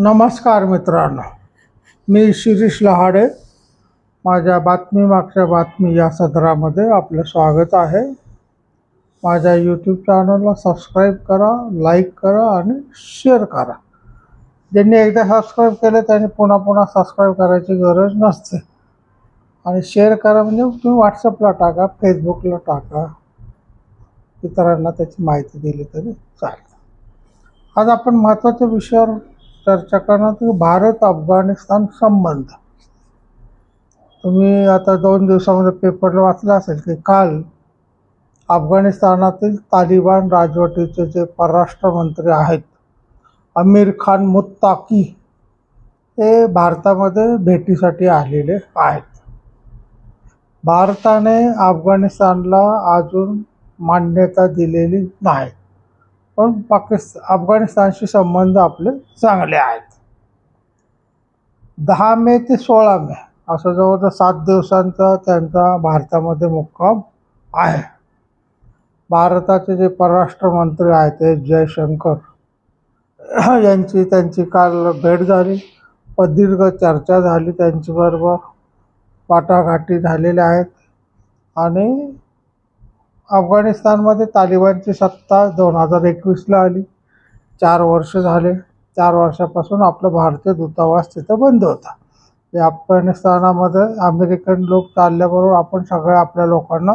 नमस्कार मित्रांनो. मी शिरीष लहाडे. माझ्या बातमी मागच्या बातमी या सदरामध्ये आपलं स्वागत आहे. माझ्या यूट्यूब चॅनलला सबस्क्राईब करा लाईक करा आणि शेअर करा. ज्यांनी एकदा सबस्क्राईब केलं त्यांनी पुन्हा पुन्हा सबस्क्राईब करायची गरज नसते. आणि शेअर करा म्हणजे तुम्ही व्हॉट्सअपला टाका फेसबुकला टाका. इतरांना त्याची माहिती दिली तरी चालेल आज आपण महत्त्वाच्या विषयावर चर्चा करणार भारत अफगाणिस्तान संबंध. तुम्ही आता दोन दिवसामध्ये पेपरला वाचलं असेल की काल अफगाणिस्तानातील तालिबान राजवटीचे जे परराष्ट्र मंत्री आहेत अमीर खान मुत्ताकी ते भारतामध्ये भेटीसाठी आलेले आहेत. भारताने अफगाणिस्तानला अजून मान्यता दिलेली नाही पण पाकिस्तान अफगाणिस्तानशी संबंध आपले चांगले आहेत. दहा मे ते सोळा मे असं जवळजवळ सात दिवसांचा त्यांचा भारतामध्ये मुक्काम आहे. भारताचे जे परराष्ट्र मंत्री आहेत एस जयशंकर यांची त्यांची काल भेट झाली. प्रदीर्घ चर्चा झाली त्यांच्याबरोबर वाटाघाटी झालेल्या आहेत. आणि अफगाणिस्तानमध्ये तालिबानची सत्ता दोन हजार एकवीसला आली. चार वर्ष झाले. चार वर्षापासून आपलं भारतीय दूतावास तिथं बंद होता. ते अफगाणिस्तानामध्ये अमेरिकन लोक चालल्याबरोबर आपण सगळ्या आपल्या लोकांना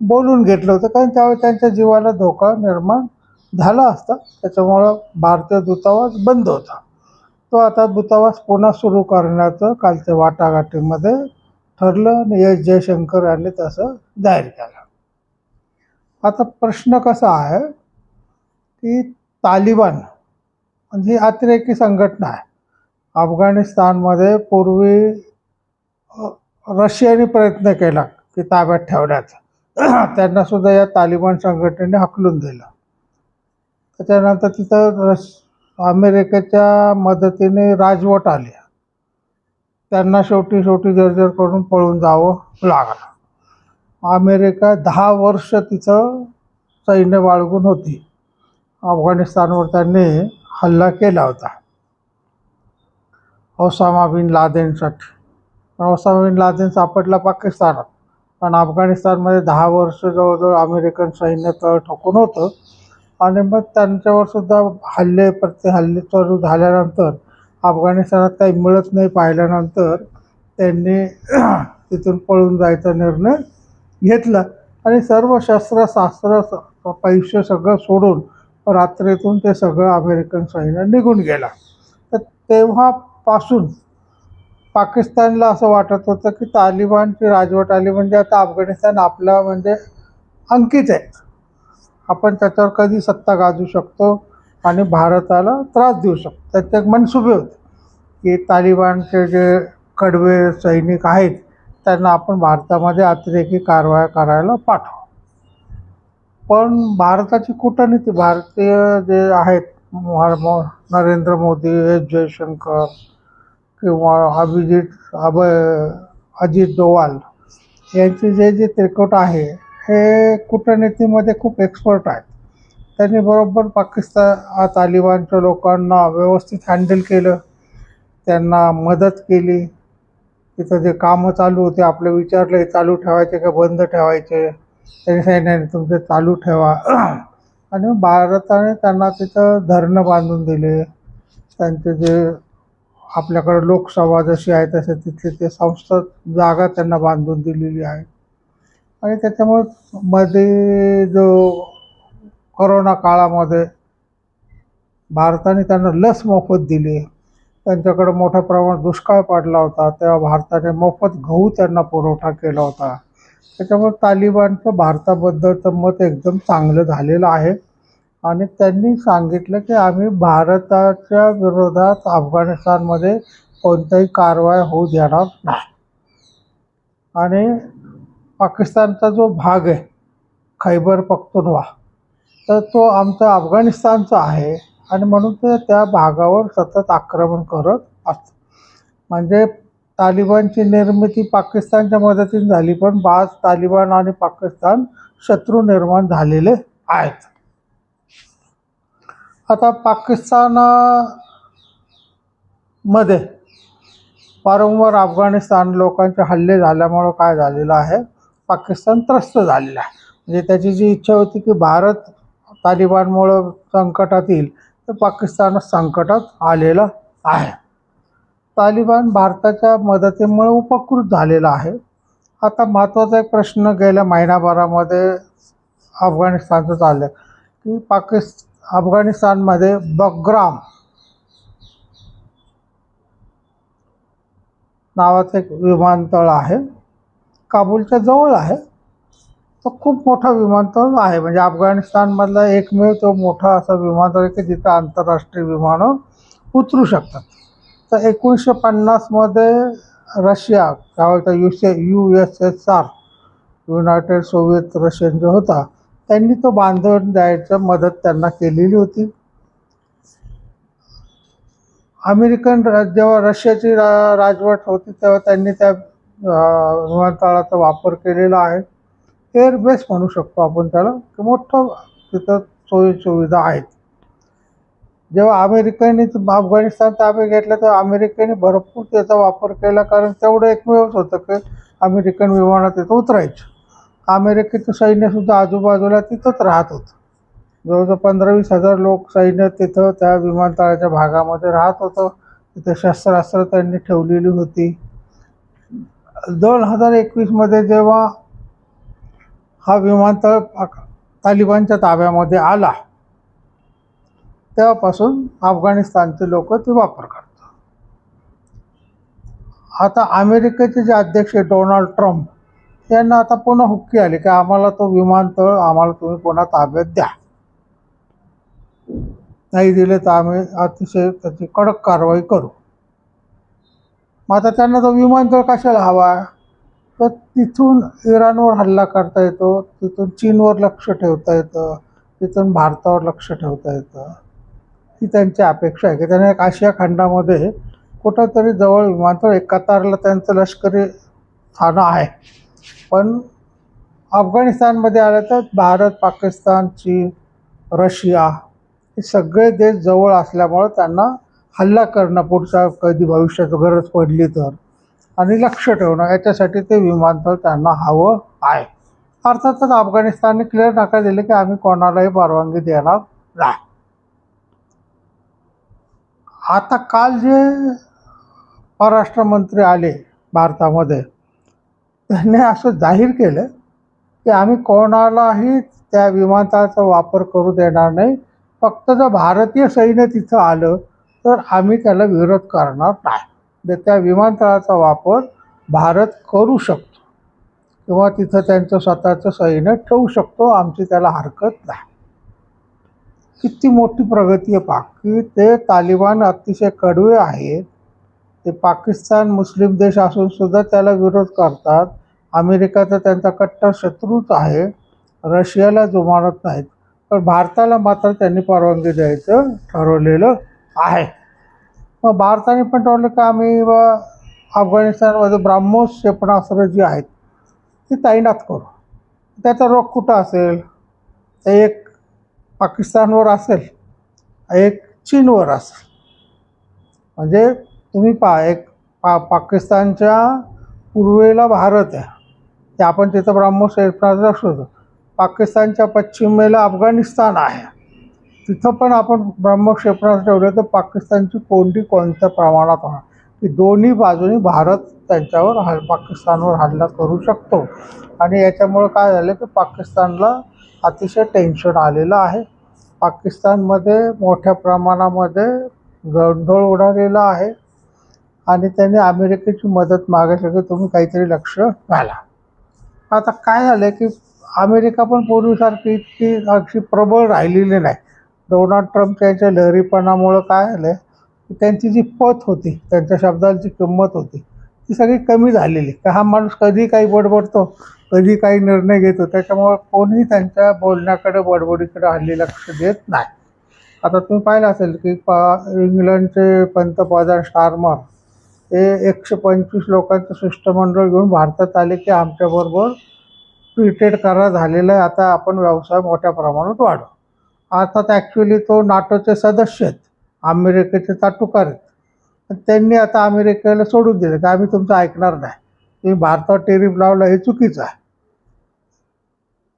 बोलून घेतलं होतं. कारण त्यावेळी त्यांच्या जीवाला धोका निर्माण झाला असता. त्याच्यामुळं भारतीय दूतावास बंद होता. तो आता दूतावास पुन्हा सुरू करण्याचं कालच्या वाटाघाटीमध्ये ठरलं. आणि एस जयशंकर यांनी तसं जाहीर केलं. आता प्रश्न कसा आहे की तालिबान म्हणजे अतिरेकी संघटना आहे. अफगाणिस्तानमध्ये पूर्वी रशियाने प्रयत्न केला की ताब्यात ठेवण्याचा. त्यांनासुद्धा या तालिबान संघटनेने हकलून दिलं. त्याच्यानंतर तिथं रश अमेरिकेच्या मदतीने राजवट आली. त्यांना शेवटी शेवटी जर्जर करून पळून जावं लागलं. अमेरिका दहा वर्ष तिथं सैन्य बाळगून होती. अफगाणिस्तानवर त्यांनी हल्ला केला होता. ओसामा बिन लादेनसाठी पण ओसामा बिन लादेन सापडला पाकिस्तानात. पण अफगाणिस्तानमध्ये दहा वर्ष जवळजवळ अमेरिकन सैन्य तळ ठोकून होतं. आणि मग त्यांच्यावर सुद्धा हल्ले प्रति हल्ले चालू झाल्यानंतर अफगाणिस्तानात काही मिळत नाही पाहिल्यानंतर त्यांनी तिथून पळून जायचा निर्णय घेतला. आणि सर्व शस्त्रशास्त्र शास्त्र पैसे सगळं सोडून रात्रीतून ते सगळं अमेरिकन सैन्य निघून गेला. तर तेव्हापासून पाकिस्तानला असं वाटत होतं की तालिबानची राजवट आली म्हणजे आता अफगाणिस्तान आपला म्हणजे अंकित आहे. आपण त्याच्यावर कधी सत्ता गाजू शकतो आणि भारताला त्रास देऊ शकतो. त्याचे एक मनसुबे होते की तालिबानचे जे कडवे सैनिक आहेत त्यांना आपण भारतामध्ये अतिरेकी कारवाया करायला पाठवू. पण भारताची कूटनीती भारतीय जे आहेत नरेंद्र मोदी एस जयशंकर किंवा अभिजित अभय अजित डोवाल यांचे जे जे त्रिकट आहे हे कूटनीतीमध्ये खूप एक्सपर्ट आहेत. त्यांनी बरोबर पाकिस्तान तालिबानच्या लोकांना व्यवस्थित हँडल केलं. त्यांना मदत केली. तिथं जे कामं चालू होते आपले विचारले चालू ठेवायचे का बंद ठेवायचे? त्यांनी सांगितलं नाही तुमचे चालू ठेवा. आणि भारताने त्यांना तिथं धरणं बांधून दिले. त्यांचे जे आपल्याकडे लोकसभा जशी आहे तसे तिथले ते संस्था जागा त्यांना बांधून दिलेली आहे. आणि त्याच्यामुळे मध्ये जो करोना काळामध्ये भारताने त्यांना लस मोफत दिली. त्यांच्याकडे मोठ्या प्रमाणात दुष्काळ पडला होता. तेव्हा भारताने मोफत गहू त्यांना पुरवठा केला होता. त्याच्यामुळे तालिबानचं भारताबद्दलचं मत एकदम चांगलं झालेलं आहे. आणि त्यांनी सांगितलं की आम्ही भारताच्या विरोधात अफगाणिस्तानमध्ये कोणताही कारवाई होऊ देणार नाही. आणि पाकिस्तानचा जो भाग आहे खैबर पख्तुनवा तर तो आमचा अफगाणिस्तानचा आहे. आणि म्हणून ते त्या भागावर सतत आक्रमण करत असत. म्हणजे तालिबानची निर्मिती पाकिस्तानच्या मदतीने झाली पण बाज तालिबान आणि पाकिस्तान शत्रू निर्माण झालेले आहेत. आता पाकिस्तानमध्ये वारंवार अफगाणिस्तान लोकांचे हल्ले झाल्यामुळं काय झालेलं आहे? पाकिस्तान त्रस्त झालेलं आहे. म्हणजे त्याची जी इच्छा होती की भारत तालिबानमुळं संकटात येईल तर पाकिस्तान संकटात आलेला आहे. तालिबान भारताच्या मदतीमुळे उपकृत झालेला आहे. आता महत्त्वाचा एक प्रश्न गेल्या महिनाभरामध्ये अफगाणिस्तानचं चाललं की पाकिस् अफगाणिस्तानमध्ये बग्राम नावाचं एक विमानतळ आहे. काबूलच्या जवळ आहे. तो खूप मोठा विमानतळ आहे. म्हणजे अफगाणिस्तानमधला एकमेव तो मोठा असा विमानतळ आहे की जिथं आंतरराष्ट्रीय विमानं उतरू शकतात. तर एकोणीसशे पन्नासमध्ये रशिया त्यावेळेचा यू से U S S R United Soviet Russian जो होता त्यांनी तो बांधून द्यायचं मदत त्यांना केलेली होती. अमेरिकन जेव्हा रशियाची रा राजवट होती तेव्हा त्यांनी त्या विमानतळाचा वापर केलेला आहे. एअरबेस म्हणू शकतो आपण त्याला की मोठं तिथं सोयी सुविधा आहेत. जेव्हा अमेरिकेने अफगाणिस्तान ताब्यात घेतलं तर अमेरिकेने भरपूर त्याचा वापर केला कारण तेवढं एकमेवच होतं की अमेरिकन विमानात तिथं उतरायचं. अमेरिकेचं सैन्यसुद्धा आजूबाजूला तिथंच राहत होतं. जवळजवळ पंधरा वीस हजार लोक सैन्य तिथं त्या विमानतळाच्या भागामध्ये राहत होतं. तिथे शस्त्रास्त्र त्यांनी ठेवलेली होती. दोन हजार एकवीसमध्ये जेव्हा हा विमानतळ तालिबानच्या ताब्यामध्ये आला. तेव्हापासून अफगाणिस्तानचे लोक ते वापर करतात. आता अमेरिकेचे जे अध्यक्ष आहे डोनाल्ड ट्रम्प यांना आता पुन्हा हुक्की आली की आम्हाला तो विमानतळ आम्हाला तुम्ही पुन्हा ताब्यात द्या. नाही दिले तर आम्ही अतिशय त्याची कडक कारवाई करू. मग आता त्यांना तो विमानतळ कशाला हवा? आहे तर तिथून इराणवर हल्ला करता येतो तिथून चीनवर लक्ष ठेवता येतं तिथून भारतावर लक्ष ठेवता येतं. ही त्यांची अपेक्षा आहे. की त्यांना एक आशिया खंडामध्ये कुठंतरी जवळ विमानतळ एक कतारला त्यांचं लष्करी स्थानं आहे. पण अफगाणिस्तानमध्ये आलं तर भारत पाकिस्तान चीन रशिया हे सगळे देश जवळ असल्यामुळं त्यांना हल्ला करणं पुढच्या कधी भविष्यात गरज पडली तर. आणि लक्ष ठेवणं याच्यासाठी ते विमानतळ त्यांना हवं आहे. अर्थातच अफगाणिस्तानने क्लिअर नकार दिले की आम्ही कोणालाही परवानगी देणार नाही. आता काल जे परराष्ट्र मंत्री आले भारतामध्ये त्यांनी असं जाहीर केलं की आम्ही कोणालाही त्या विमानतळाचा वापर करू देणार नाही. फक्त जर भारतीय सैन्य तिथं आलं तर आम्ही त्याला विरोध करणार नाही. त्या विमानतळाचा वापर भारत करू शकतो. किंवा तिथं त्यांचं स्वतःचं सैन्य ठेवू शकतो. आमची त्याला हरकत नाही. किती मोठी प्रगती आहे पाक. की ते तालिबान अतिशय कडवे आहेत. ते पाकिस्तान मुस्लिम देश असून सुद्धा त्याला विरोध करतात. अमेरिका तर त्यांचा कट्टर शत्रूच आहे. रशियाला जुमानत नाहीत. पण भारताला मात्र त्यांनी परवानगी द्यायचं ठरवलेलं आहे. मग भारताने पण ठरवलं की आम्ही व अफगाणिस्तानमध्ये ब्राह्मोस क्षेपणास्त्र जी आहेत ती तैनात करू. त्याचा रोग कुठं असेल? तर एक पाकिस्तानवर असेल एक चीनवर असेल. म्हणजे तुम्ही पहा एक पा पाकिस्तानच्या पूर्वेला भारत आहे. ते आपण तिथं ब्राह्मोस क्षेपणास्त्र शोधतो पाकिस्तानच्या पश्चिमेला अफगाणिस्तान आहे. तिथं पण आपण ब्रह्मोस ठेवलं तर पाकिस्तानची कोंडी कोणत्या प्रमाणात होणार? की दोन्ही बाजूनी भारत त्यांच्यावर हल पाकिस्तानवर हल्ला करू शकतो. आणि याच्यामुळं काय झालं की पाकिस्तानला अतिशय टेन्शन आलेलं आहे. पाकिस्तानमध्ये मोठ्या प्रमाणामध्ये गोंधळ उडालेला आहे. आणि त्यांनी अमेरिकेची मदत मागायसाठी तुम्ही काहीतरी लक्ष घाला. आता काय झालं की अमेरिका पण पूर्वीसारखी इतकी अशी प्रबळ राहिलेली नाही. डोनाल्ड ट्रम्प यांच्या लहरीपणामुळं काय आलं की त्यांची जी पत होती त्यांच्या शब्दांची किंमत होती ती सगळी कमी झालेली. का हा माणूस कधी काही बडबडतो कधी काही निर्णय घेतो त्याच्यामुळं कोणीही त्यांच्या बोलण्याकडे बडबडीकडे हल्ली लक्ष देत नाही. आता तुम्ही पाहिलं असेल की पा इंग्लंडचे पंतप्रधान स्टारमर हे एकशे पंचवीस लोकांचं शिष्टमंडळ घेऊन भारतात आले की आमच्याबरोबर ट्रीटेड करार झालेला आहे. आता आपण व्यवसाय मोठ्या प्रमाणात वाढवू अर्थात ॲक्च्युली तो नाटोचे सदस्य आहेत. अमेरिकेचे ताटुकार आहेत. त्यांनी आता अमेरिकेला सोडून दिलं की आम्ही तुमचं ऐकणार नाही. तुम्ही भारतावर टेरिफ लावलं हे चुकीचं आहे.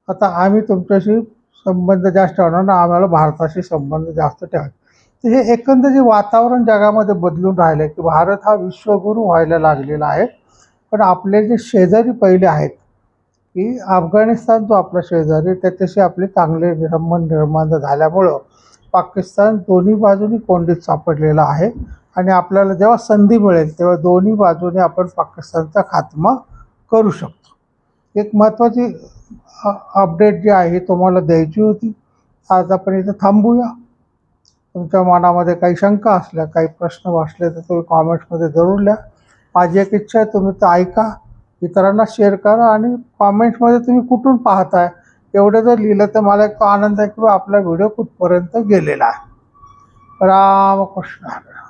आता आम्ही तुमच्याशी संबंध जास्त ठेवणार ना आम्हाला भारताशी संबंध जास्त ठेवायचे. तर हे एकंदर जे वातावरण जगामध्ये बदलून राहिलं आहे की भारत हा विश्वगुरू व्हायला लागलेला आहे. पण आपले जे शेजारी पहिले आहेत की अफगाणिस्तान जो आपला शेजारी आहे, त्याच्याशी आपले चांगले संबंध निर्माण झाल्यामुळं पाकिस्तान दोन्ही बाजूनी कोंडीत सापडलेला आहे. आणि आपल्याला जेव्हा संधी मिळेल तेव्हा दोन्ही बाजूने आपण पाकिस्तानचा खात्मा करू शकतो. एक महत्त्वाची अपडेट जी आहे तुम्हाला द्यायची होती. आज आपण इथं थांबूया. तुमच्या मनामध्ये काही शंका असल्या काही प्रश्न वाचले तर तुम्ही कॉमेंट्समध्ये जरूर लिहा. माझी एक इच्छा आहे तुम्ही तर ऐका. इतरांना शेअर करा आणि कॉमेंट्समध्ये तुम्ही कुठून पाहताय? एवढं जर लिहिलं तर मला एक आनंद आहे की बा आपला व्हिडिओ कुठपर्यंत गेलेला आहे. रामकृष्ण कृष्ण